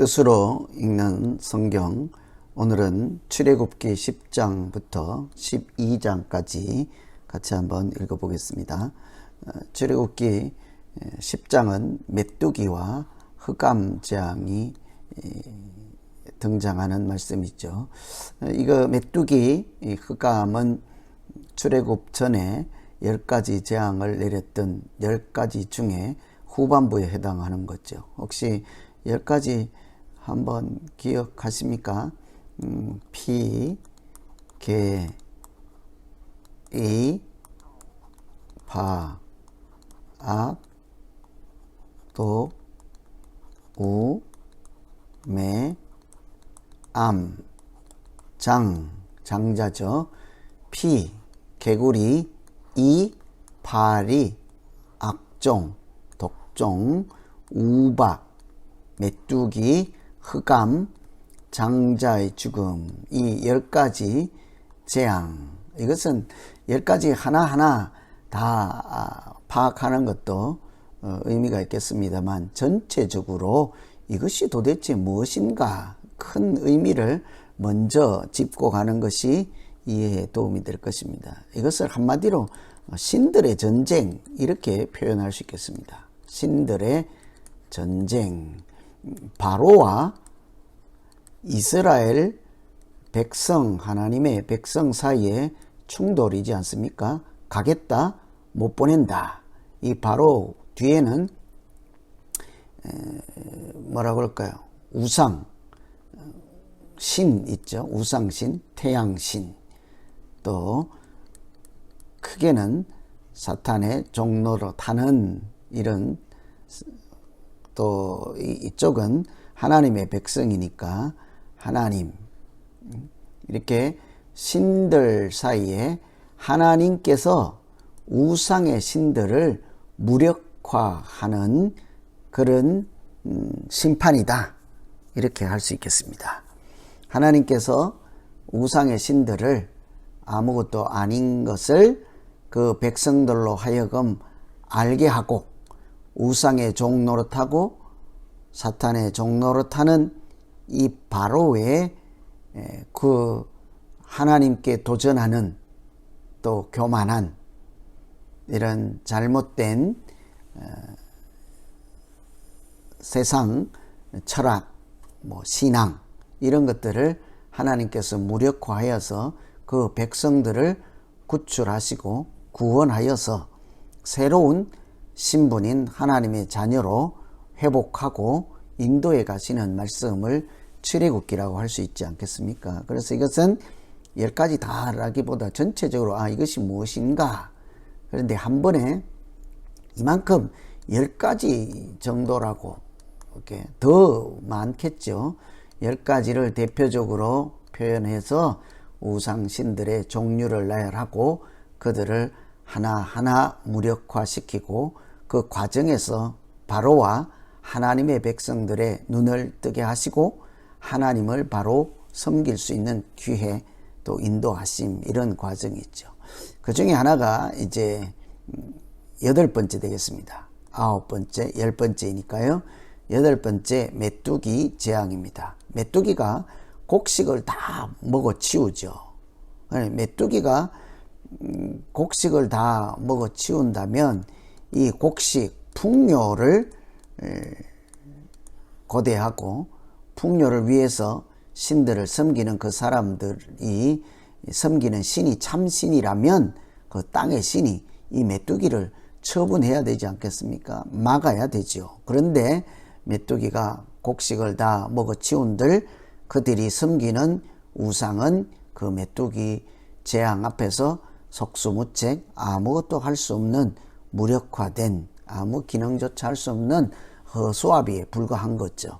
뜻으로 읽는 성경 오늘은 출애굽기 10장부터 12장까지 같이 한번 읽어보겠습니다. 어, 출애굽기 10장은 메뚜기와 흑암 재앙이 등장하는 말씀이죠. 어, 이거 메뚜기 흑암은 출애굽 전에 열 가지 재앙을 내렸던 열 가지 중에 후반부에 해당하는 거죠. 혹시 열 가지 한번 기억하십니까? 음, 피, 개, 이, 바, 악, 도, 우, 매, 암, 장, 장자죠. 피, 개구리, 이, 파리, 악종, 독종, 우박, 메뚜기, 흑암, 장자의 죽음 이 열 가지 재앙 이것은 열 가지 하나하나 다 아, 파악하는 것도 어, 의미가 있겠습니다만 전체적으로 이것이 도대체 무엇인가 큰 의미를 먼저 짚고 가는 것이 이해에 도움이 될 것입니다. 이것을 한마디로 신들의 전쟁 이렇게 표현할 수 있겠습니다. 신들의 전쟁 바로와 이스라엘 백성 하나님의 백성 사이에 충돌이지 않습니까? 가겠다 못 보낸다. 이 바로 뒤에는 뭐라 그럴까요? 우상 신 있죠. 우상신, 태양신. 또 크게는 사탄의 종로로 타는 이런 또 이쪽은 하나님의 백성이니까 하나님 이렇게 신들 사이에 하나님께서 우상의 신들을 무력화하는 그런 음, 심판이다 이렇게 할 수 있겠습니다. 하나님께서 우상의 신들을 아무것도 아닌 것을 그 백성들로 하여금 알게 하고 우상의 종 노릇하고 사탄의 종 노릇하는 이 바로의 그 하나님께 도전하는 또 교만한 이런 잘못된 어, 세상 철학, 뭐 신앙 이런 것들을 하나님께서 무력화하여서 그 백성들을 구출하시고 구원하여서 새로운 신분인 하나님의 자녀로 회복하고 인도에 가시는 말씀을 출애굽기라고 할 수 있지 않겠습니까? 그래서 이것은 열 가지 다라기보다 전체적으로 아 이것이 무엇인가 그런데 한 번에 이만큼 열 가지 정도라고 이렇게 더 많겠죠. 열 가지를 대표적으로 표현해서 우상신들의 종류를 나열하고 그들을 하나하나 무력화시키고 그 과정에서 바로와 하나님의 백성들의 눈을 뜨게 하시고 하나님을 바로 섬길 수 있는 기회 또 인도하심 이런 과정이 있죠. 그 중에 하나가 이제 여덟 번째 되겠습니다. 아홉 번째, 열 번째이니까요. 여덟 번째 메뚜기 재앙입니다. 메뚜기가 곡식을 다 먹어 치우죠. 메뚜기가 음, 곡식을 다 먹어 치운다면 이 곡식 풍요를 고대하고 풍요를 위해서 신들을 섬기는 그 사람들이 섬기는 신이 참신이라면 그 땅의 신이 이 메뚜기를 처분해야 되지 않겠습니까? 막아야 되죠. 그런데 메뚜기가 곡식을 다 먹어 치운들 그들이 섬기는 우상은 그 메뚜기 재앙 앞에서 속수무책 아무것도 할 수 없는 무력화된 아무 기능조차 할 수 없는 허수아비에 불과한 거죠.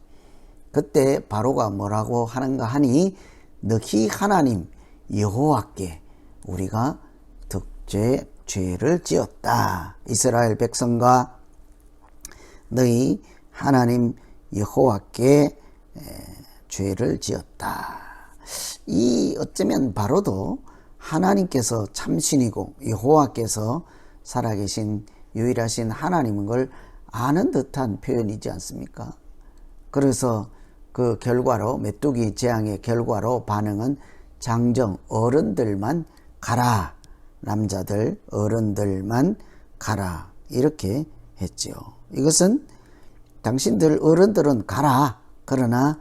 그때 바로가 뭐라고 하는가 하니 너희 하나님 여호와께 우리가 득죄 죄를 지었다. 이스라엘 백성과 너희 하나님 여호와께 죄를 지었다. 이 어쩌면 바로도 하나님께서 참신이고 여호와께서 살아계신 유일하신 하나님인 걸 아는 듯한 표현이지 않습니까? 그래서 그 결과로 메뚜기 재앙의 결과로 반응은 장정 어른들만 가라 남자들 어른들만 가라 이렇게 했지요. 이것은 당신들 어른들은 가라 그러나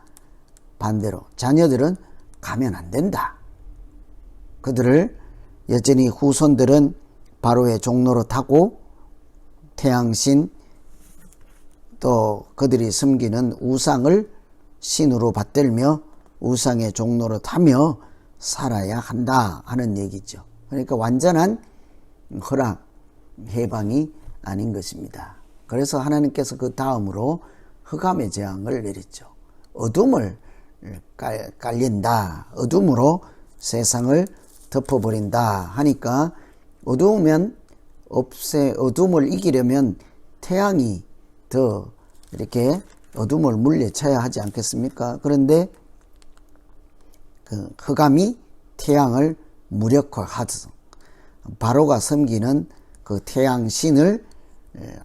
반대로 자녀들은 가면 안 된다. 그들을 여전히 후손들은 바로의 종로로 타고 태양신 또 그들이 섬기는 우상을 신으로 받들며 우상의 종로로 타며 살아야 한다 하는 얘기죠. 그러니까 완전한 허락, 해방이 아닌 것입니다. 그래서 하나님께서 그 다음으로 흑암의 재앙을 내렸죠. 어둠을 깔, 깔린다. 어둠으로 세상을 덮어버린다 하니까 어두우면 없애 어둠을 이기려면 태양이 더 이렇게 어둠을 물리쳐야 하지 않겠습니까? 그런데 그 흑암이 태양을 무력화하듯 바로가 섬기는 그 태양 신을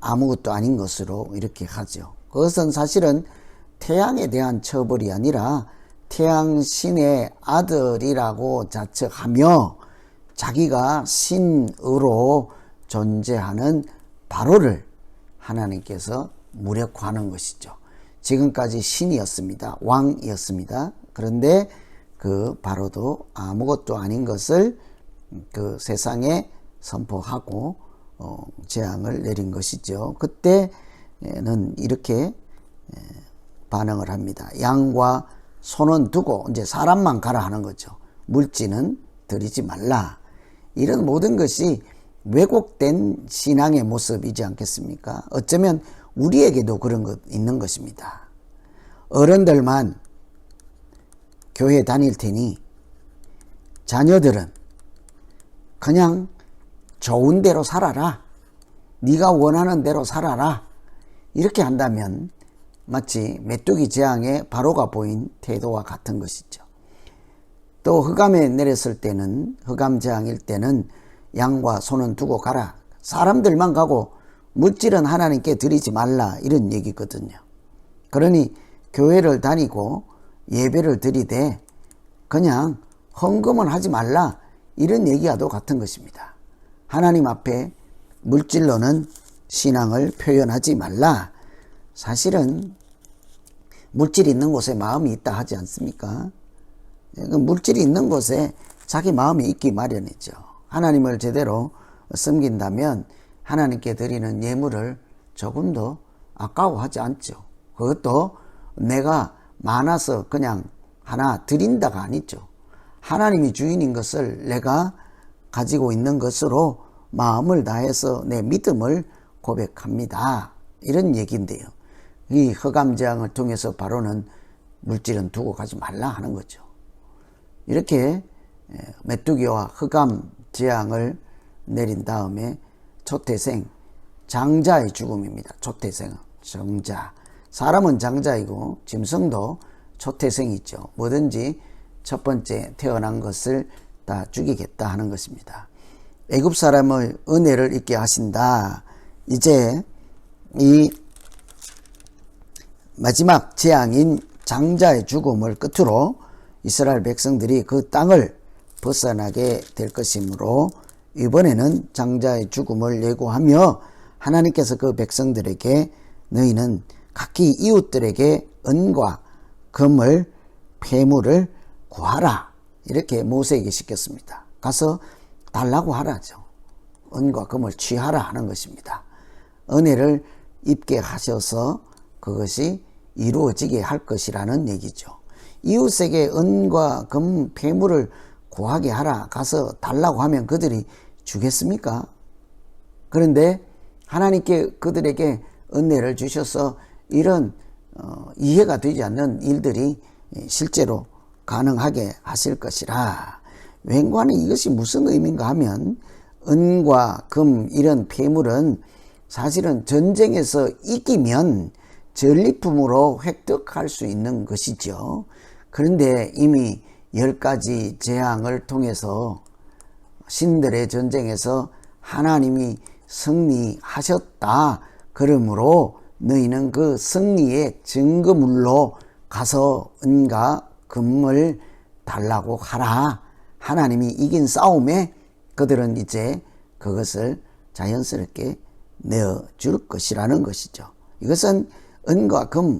아무것도 아닌 것으로 이렇게 하죠. 그것은 사실은 태양에 대한 처벌이 아니라 태양 신의 아들이라고 자처하며 자기가 신으로 존재하는 바로를 하나님께서 무력화하는 것이죠. 지금까지 신이었습니다. 왕이었습니다. 그런데 그 바로도 아무것도 아닌 것을 그 세상에 선포하고 어, 재앙을 내린 것이죠. 그때는 이렇게 반응을 합니다. 양과 손은 두고 이제 사람만 가라 하는 거죠. 물지는 들이지 말라. 이런 모든 것이 왜곡된 신앙의 모습이지 않겠습니까? 어쩌면 우리에게도 그런 것 있는 것입니다. 어른들만 교회 다닐 테니 자녀들은 그냥 좋은 대로 살아라. 네가 원하는 대로 살아라. 이렇게 한다면 마치 메뚜기 재앙에 바로가 보인 태도와 같은 것이죠. 또 흑암에 내렸을 때는 흑암 재앙일 때는 양과 손은 두고 가라. 사람들만 가고 물질은 하나님께 드리지 말라 이런 얘기거든요. 그러니 교회를 다니고 예배를 드리되 그냥 헌금은 하지 말라 이런 얘기와도 같은 것입니다. 하나님 앞에 물질로는 신앙을 표현하지 말라. 사실은 물질이 있는 곳에 마음이 있다 하지 않습니까? 그 물질이 있는 곳에 자기 마음이 있기 마련이죠. 하나님을 제대로 섬긴다면 하나님께 드리는 예물을 조금도 아까워하지 않죠. 그것도 내가 많아서 그냥 하나 드린다가 아니죠. 하나님이 주인인 것을 내가 가지고 있는 것으로 마음을 다해서 내 믿음을 고백합니다. 이런 얘기인데요. 이 허감재앙을 통해서 바로는 물질은 두고 가지 말라 하는 거죠. 이렇게 메뚜기와 흑암 재앙을 내린 다음에 초태생 장자의 죽음입니다. 초태생 정자 사람은 장자이고 짐승도 초태생이죠. 뭐든지 첫 번째 태어난 것을 다 죽이겠다 하는 것입니다. 애굽 사람의 은혜를 잊게 하신다. 이제 이 마지막 재앙인 장자의 죽음을 끝으로 이스라엘 백성들이 그 땅을 벗어나게 될 것이므로 이번에는 장자의 죽음을 예고하며 하나님께서 그 백성들에게 너희는 각기 이웃들에게 은과 금을 폐물을 구하라 이렇게 모세에게 시켰습니다. 가서 달라고 하라죠. 은과 금을 취하라 하는 것입니다. 은혜를 입게 하셔서 그것이 이루어지게 할 것이라는 얘기죠. 이웃에게 은과 금 폐물을 구하게 하라 가서 달라고 하면 그들이 주겠습니까? 그런데 하나님께 그들에게 은혜를 주셔서 이런 어, 이해가 되지 않는 일들이 실제로 가능하게 하실 것이라. 웬관에 이것이 무슨 의미인가 하면 은과 금 이런 폐물은 사실은 전쟁에서 이기면 전리품으로 획득할 수 있는 것이죠. 그런데 이미 열 가지 재앙을 통해서 신들의 전쟁에서 하나님이 승리하셨다. 그러므로 너희는 그 승리의 증거물로 가서 은과 금을 달라고 하라. 하나님이 이긴 싸움에 그들은 이제 그것을 자연스럽게 내어줄 것이라는 것이죠. 이것은 은과 금,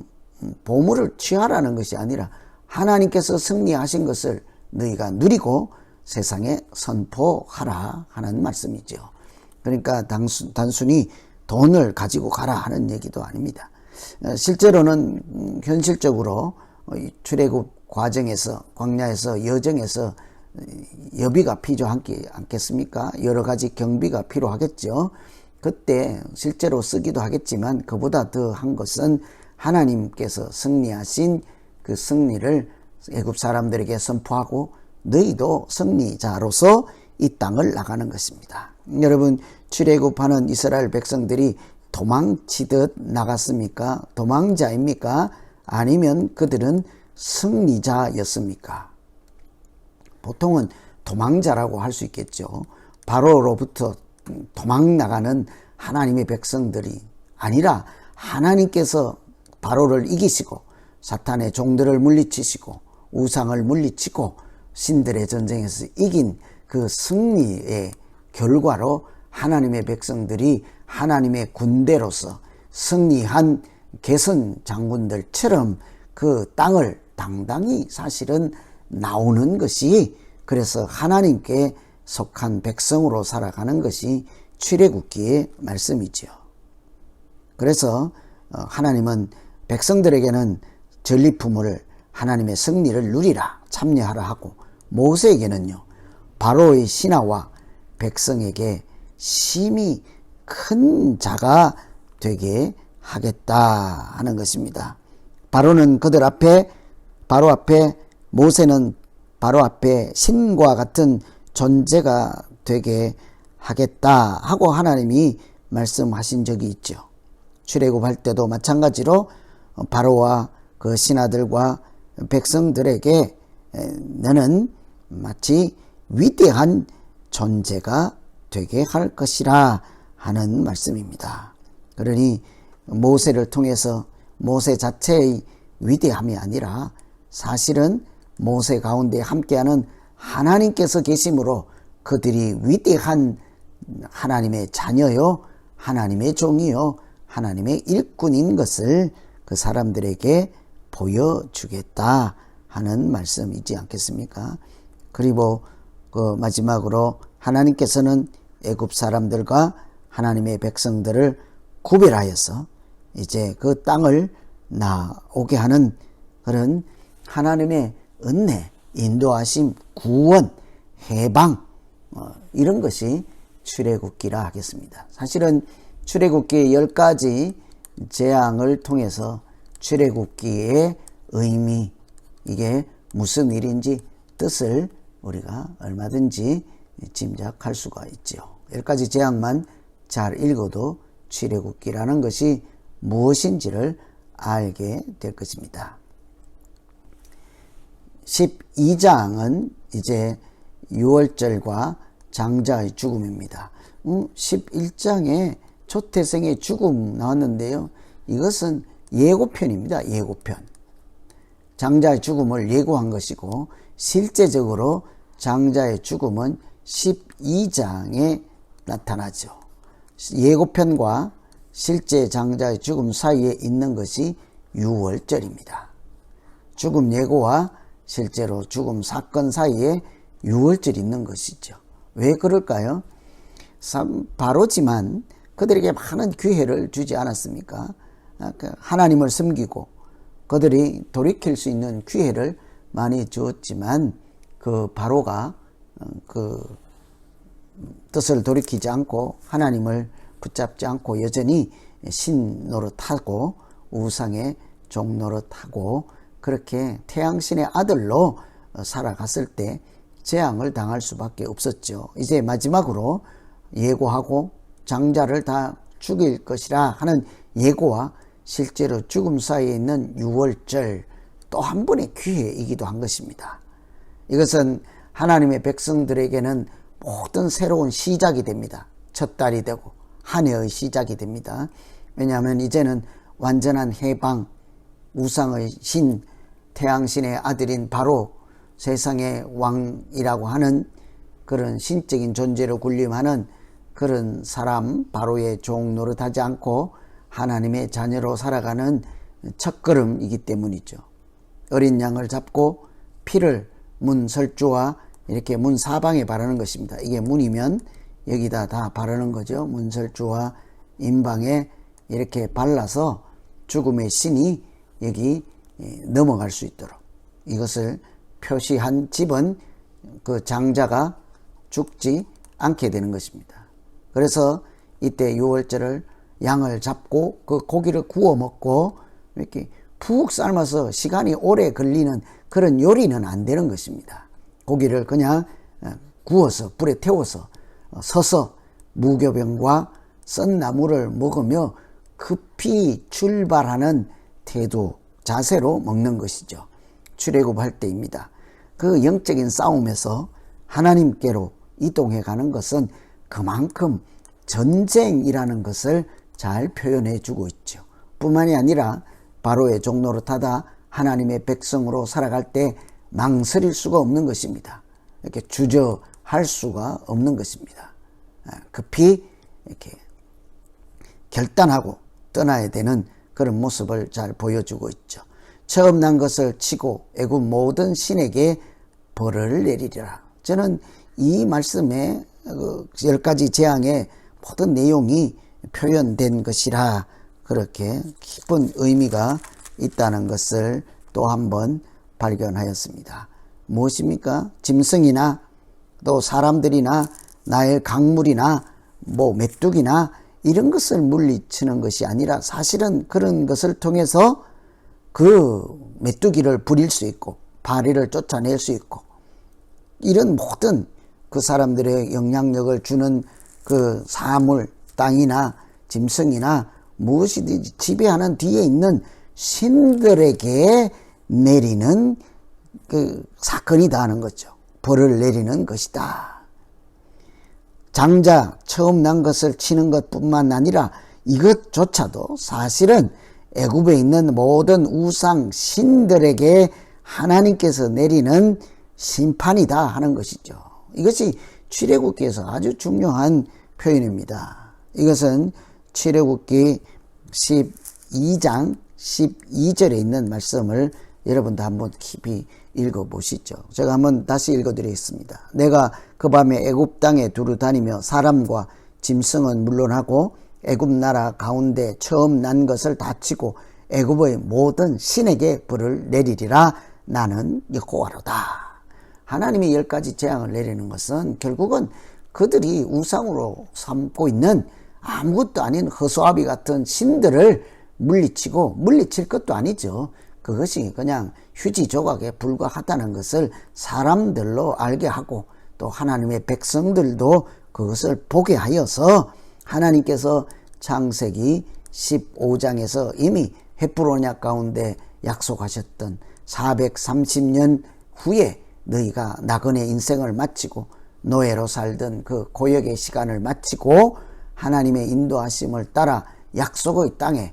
보물을 취하라는 것이 아니라 하나님께서 승리하신 것을 너희가 누리고 세상에 선포하라 하는 말씀이죠. 그러니까 단순, 단순히 돈을 가지고 가라 하는 얘기도 아닙니다. 어, 실제로는 현실적으로 출애굽 과정에서 광야에서 여정에서 여비가 필요하지 않겠습니까? 여러 가지 경비가 필요하겠죠. 그때 실제로 쓰기도 하겠지만 그보다 더 한 것은 하나님께서 승리하신 그 승리를 애굽 사람들에게 선포하고 너희도 승리자로서 이 땅을 나가는 것입니다. 여러분 출애굽하는 이스라엘 백성들이 도망치듯 나갔습니까? 도망자입니까? 아니면 그들은 승리자였습니까? 보통은 도망자라고 할 수 있겠죠. 바로로부터 도망 나가는 하나님의 백성들이 아니라 하나님께서 바로를 이기시고 사탄의 종들을 물리치시고 우상을 물리치고 신들의 전쟁에서 이긴 그 승리의 결과로 하나님의 백성들이 하나님의 군대로서 승리한 개선 장군들처럼 그 땅을 당당히 사실은 나오는 것이 그래서 하나님께 속한 백성으로 살아가는 것이 출애굽기의 말씀이지요. 그래서 어, 하나님은 백성들에게는 전리품을 하나님의 승리를 누리라 참여하라 하고 모세에게는요 바로의 신하와 백성에게 심히 큰 자가 되게 하겠다 하는 것입니다. 바로는 그들 앞에 바로 앞에 모세는 바로 앞에 신과 같은 존재가 되게 하겠다 하고 하나님이 말씀하신 적이 있죠. 출애굽할 때도 마찬가지로 바로와 그 신하들과 백성들에게 너는 마치 위대한 존재가 되게 할 것이라 하는 말씀입니다. 그러니 모세를 통해서 모세 자체의 위대함이 아니라 사실은 모세 가운데 함께하는 하나님께서 계심으로 그들이 위대한 하나님의 자녀요, 하나님의 종이요, 하나님의 일꾼인 것을 그 사람들에게 보여주겠다 하는 말씀이지 않겠습니까? 그리고 그 마지막으로 하나님께서는 애굽 사람들과 하나님의 백성들을 구별하여서 이제 그 땅을 나오게 하는 그런 하나님의 은혜, 인도하심, 구원, 해방 어, 이런 것이 출애굽기라 하겠습니다. 사실은 출애굽기의 열 가지 재앙을 통해서 출애굽기의 의미 이게 무슨 일인지 뜻을 우리가 얼마든지 짐작할 수가 있죠. 열 가지 재앙만 잘 읽어도 출애굽기라는 것이 무엇인지를 알게 될 것입니다. 12장은 이제 6월절과 장자의 죽음입니다. 11장에 초태생의 죽음 나왔는데요. 이것은 예고편입니다. 예고편. 장자의 죽음을 예고한 것이고 실제적으로 장자의 죽음은 12장에 나타나죠. 예고편과 실제 장자의 죽음 사이에 있는 것이 6월절입니다. 죽음 예고와 실제로 죽음 사건 사이에 6월절이 있는 것이죠. 왜 그럴까요? 바로지만 그들에게 많은 기회를 주지 않았습니까? 아, 그 하나님을 섬기고 그들이 돌이킬 수 있는 기회를 많이 주었지만 그 바로가 어, 그 뜻을 돌이키지 않고 하나님을 붙잡지 않고 여전히 신 노릇하고 우상의 종 노릇하고 그렇게 태양신의 아들로 어, 살아갔을 때 재앙을 당할 수밖에 없었죠. 이제 마지막으로 예고하고 장자를 다 죽일 것이라 하는 예고와 실제로 죽음 사이에 있는 6월절 또 한 번의 기회이기도 한 것입니다. 이것은 하나님의 백성들에게는 모든 새로운 시작이 됩니다. 첫 달이 되고 한 해의 시작이 됩니다. 왜냐하면 이제는 완전한 해방, 우상의 신, 태양신의 아들인 바로 세상의 왕이라고 하는 그런 신적인 존재로 군림하는 그런 사람 바로의 종 노릇하지 않고 하나님의 자녀로 살아가는 첫걸음이기 때문이죠. 어린 양을 잡고 피를 문 설주와 이렇게 문 사방에 바르는 것입니다. 이게 문이면 여기다 다 바르는 거죠. 문 설주와 임방에 이렇게 발라서 죽음의 신이 여기 넘어갈 수 있도록 이것을 표시한 집은 그 장자가 죽지 않게 되는 것입니다. 그래서 이때 유월절을 양을 잡고 그 고기를 구워 먹고 이렇게 푹 삶아서 시간이 오래 걸리는 그런 요리는 안 되는 것입니다. 고기를 그냥 구워서 불에 태워서 서서 무교병과 썬 나물을 먹으며 급히 출발하는 태도, 자세로 먹는 것이죠. 출애굽할 때입니다. 그 영적인 싸움에서 하나님께로 이동해 가는 것은 그만큼 전쟁이라는 것을 잘 표현해 주고 있죠. 뿐만이 아니라 바로의 타다 하나님의 백성으로 살아갈 때 망설일 수가 없는 것입니다. 이렇게 주저할 수가 없는 것입니다. 아, 급히 이렇게 결단하고 떠나야 되는 그런 모습을 잘 보여주고 있죠. 처음 난 것을 치고 애굽 모든 신에게 벌을 내리리라. 저는 이 말씀에 그열 가지 재앙의 모든 내용이 표현된 것이라 그렇게 깊은 의미가 있다는 것을 또 한 번 발견하였습니다. 무엇입니까? 짐승이나 또 사람들이나 나의 강물이나 뭐 메뚜기나 이런 것을 물리치는 것이 아니라 사실은 그런 것을 통해서 그 메뚜기를 부릴 수 있고 바리를 쫓아낼 수 있고 이런 모든 그 사람들의 영향력을 주는 그 사물, 땅이나 짐승이나 무엇이든지 지배하는 뒤에 있는 신들에게 내리는 그 사건이다 하는 거죠. 벌을 내리는 것이다. 장자 처음 난 것을 치는 것뿐만 아니라 이것조차도 사실은 애굽에 있는 모든 우상 신들에게 하나님께서 내리는 심판이다 하는 것이죠. 이것이 출애굽기에서 아주 중요한 표현입니다. 이것은 출애굽기 12장 12절에 있는 말씀을 여러분도 한번 깊이 읽어 보시죠. 제가 한번 다시 읽어 드리겠습니다. 내가 그 밤에 애굽 땅에 두루 다니며 사람과 짐승은 물론하고 애굽 나라 가운데 처음 난 것을 다치고 애굽의 모든 신에게 불을 내리리라 나는 여호와로다. 하나님이 열 가지 재앙을 내리는 것은 결국은 그들이 우상으로 삼고 있는 아무것도 아닌 허수아비 같은 신들을 물리치고 물리칠 것도 아니죠. 그것이 그냥 휴지 조각에 불과하다는 것을 사람들로 알게 하고 또 하나님의 백성들도 그것을 보게 하여서 하나님께서 창세기 15장에서 이미 헤프로냐 가운데 약속하셨던 430년 후에 너희가 나그네 인생을 마치고 노예로 살던 그 고역의 시간을 마치고 하나님의 인도하심을 따라 약속의 땅에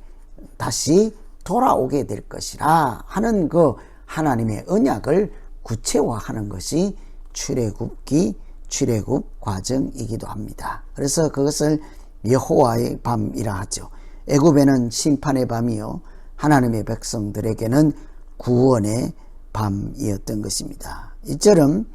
다시 돌아오게 될 것이라 하는 그 하나님의 언약을 구체화하는 것이 출애굽기 출애굽 과정이기도 합니다. 그래서 그것을 여호와의 밤이라 하죠. 애굽에는 심판의 밤이요 하나님의 백성들에게는 구원의 밤이었던 것입니다. 이처럼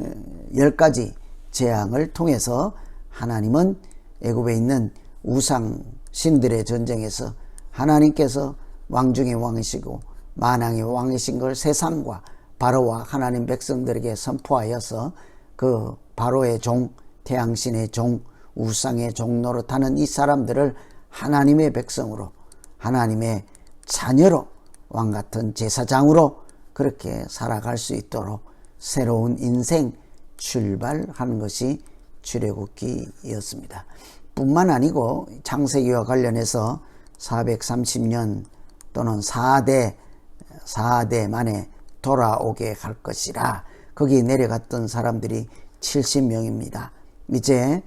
어, 열 가지 재앙을 통해서 하나님은 애굽에 있는 우상 신들의 전쟁에서 하나님께서 왕 중의 왕이시고 만왕의 왕이신 걸 세상과 바로와 하나님 백성들에게 선포하여서 그 바로의 종, 태양신의 종, 우상의 종로로 타는 이 사람들을 하나님의 백성으로 하나님의 자녀로 왕 같은 제사장으로 그렇게 살아갈 수 있도록 새로운 인생 출발하는 것이 출애굽기였습니다. 뿐만 아니고 창세기와 관련해서 430년 또는 4대 4대 만에 돌아오게 할 것이라 거기 내려갔던 사람들이 70명입니다. 이제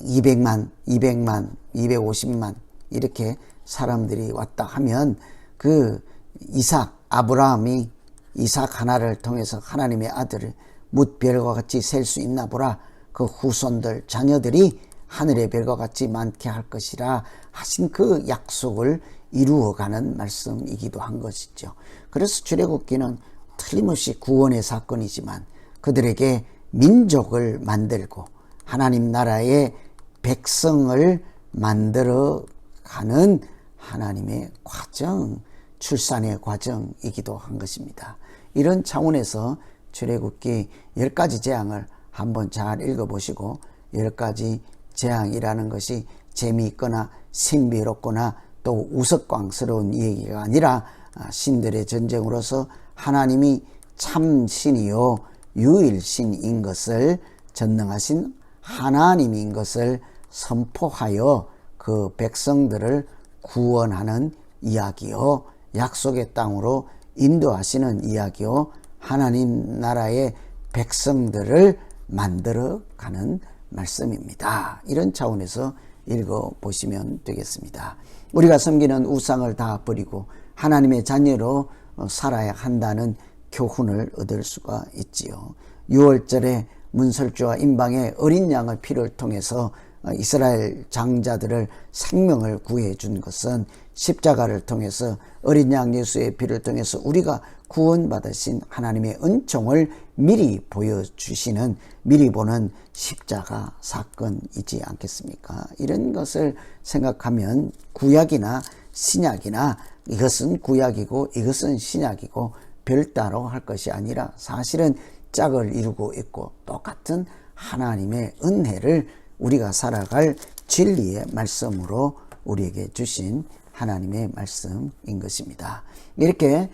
200만, 200만, 250만 이렇게 사람들이 왔다 하면 그 이삭 아브라함이 이삭 하나를 통해서 하나님의 아들을 묻별과 같이 셀 수 있나 보라. 그 후손들 자녀들이 하늘의 별과 같이 많게 할 것이라 하신 그 약속을 이루어가는 말씀이기도 한 것이죠. 그래서 출애굽기는 틀림없이 구원의 사건이지만 그들에게 민족을 만들고 하나님 나라의 백성을 만들어 가는 하나님의 과정, 출산의 과정이기도 한 것입니다. 이런 차원에서 출애굽기 10가지 재앙을 한번 잘 읽어보시고 10가지 재앙이라는 것이 재미있거나 신비롭거나 또 우스꽝스러운 얘기가 아니라 신들의 전쟁으로서 하나님이 참 신이요 유일신인 것을 전능하신 하나님인 것을 선포하여 그 백성들을 구원하는 이야기요 약속의 땅으로 인도하시는 이야기요 하나님 나라의 백성들을 만들어 가는 말씀입니다. 이런 차원에서 읽어 보시면 되겠습니다. 우리가 섬기는 우상을 다 버리고 하나님의 자녀로 살아야 한다는 교훈을 얻을 수가 있지요. 6월절에 문설주와 임방의 어린 양의 피를 통해서 이스라엘 장자들을 생명을 구해 준 것은 십자가를 통해서 어린 양 예수의 피를 통해서 우리가 구원받으신 하나님의 은총을 미리 보여주시는 미리 보는 십자가 사건이지 않겠습니까? 이런 것을 생각하면 구약이나 신약이나 이것은 구약이고 이것은 신약이고 별따로 할 것이 아니라 사실은 짝을 이루고 있고 똑같은 하나님의 은혜를 우리가 살아갈 진리의 말씀으로 우리에게 주신 하나님의 말씀인 것입니다. 이렇게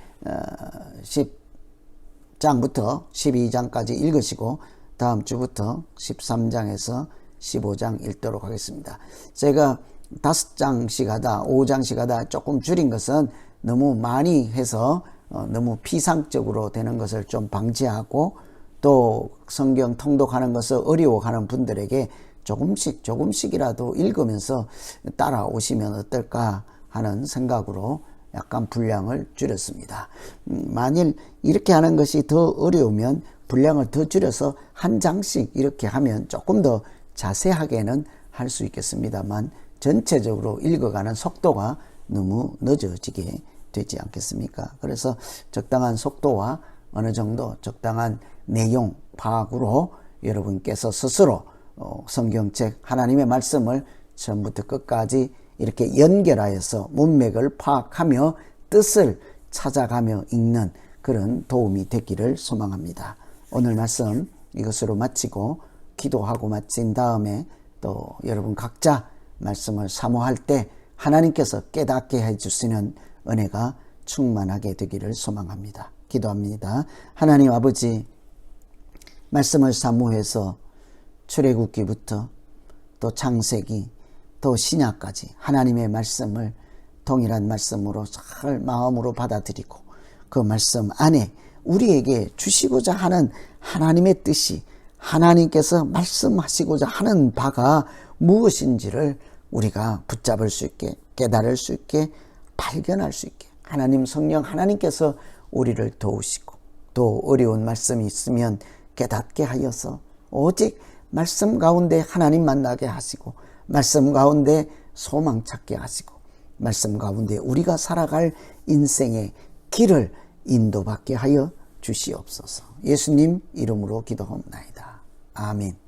10장부터 12장까지 읽으시고 다음 주부터 13장에서 15장 읽도록 하겠습니다. 제가 다섯 장씩 하다, 5장씩 하다 조금 줄인 것은 너무 많이 해서 어, 너무 피상적으로 되는 것을 좀 방지하고 또 성경 통독하는 것을 어려워하는 분들에게 조금씩 조금씩이라도 읽으면서 따라오시면 어떨까 하는 생각으로 약간 분량을 줄였습니다. 음, 만일 이렇게 하는 것이 더 어려우면 분량을 더 줄여서 한 장씩 이렇게 하면 조금 더 자세하게는 할 수 있겠습니다만 전체적으로 읽어가는 속도가 너무 늦어지게 되지 않겠습니까? 그래서 적당한 속도와 어느 정도 적당한 내용 파악으로 여러분께서 스스로 어, 성경책 하나님의 말씀을 처음부터 끝까지 이렇게 연결하여서 문맥을 파악하며 뜻을 찾아가며 읽는 그런 도움이 되기를 소망합니다. 오늘 말씀 이것으로 마치고 기도하고 마친 다음에 또 여러분 각자 말씀을 사모할 때 하나님께서 깨닫게 해주시는 은혜가 충만하게 되기를 소망합니다. 기도합니다. 하나님 아버지 말씀을 사모해서 출애굽기부터 또 창세기 또 신약까지 하나님의 말씀을 동일한 말씀으로 잘 마음으로 받아들이고 그 말씀 안에 우리에게 주시고자 하는 하나님의 뜻이 하나님께서 말씀하시고자 하는 바가 무엇인지를 우리가 붙잡을 수 있게 깨달을 수 있게 발견할 수 있게 하나님 성령 하나님께서 우리를 도우시고 또 어려운 말씀이 있으면 깨닫게 하여서 오직 말씀 가운데 하나님 만나게 하시고 말씀 가운데 소망 찾게 하시고 말씀 가운데 우리가 살아갈 인생의 길을 인도받게 하여 주시옵소서. 예수님 이름으로 기도합니다. 아멘.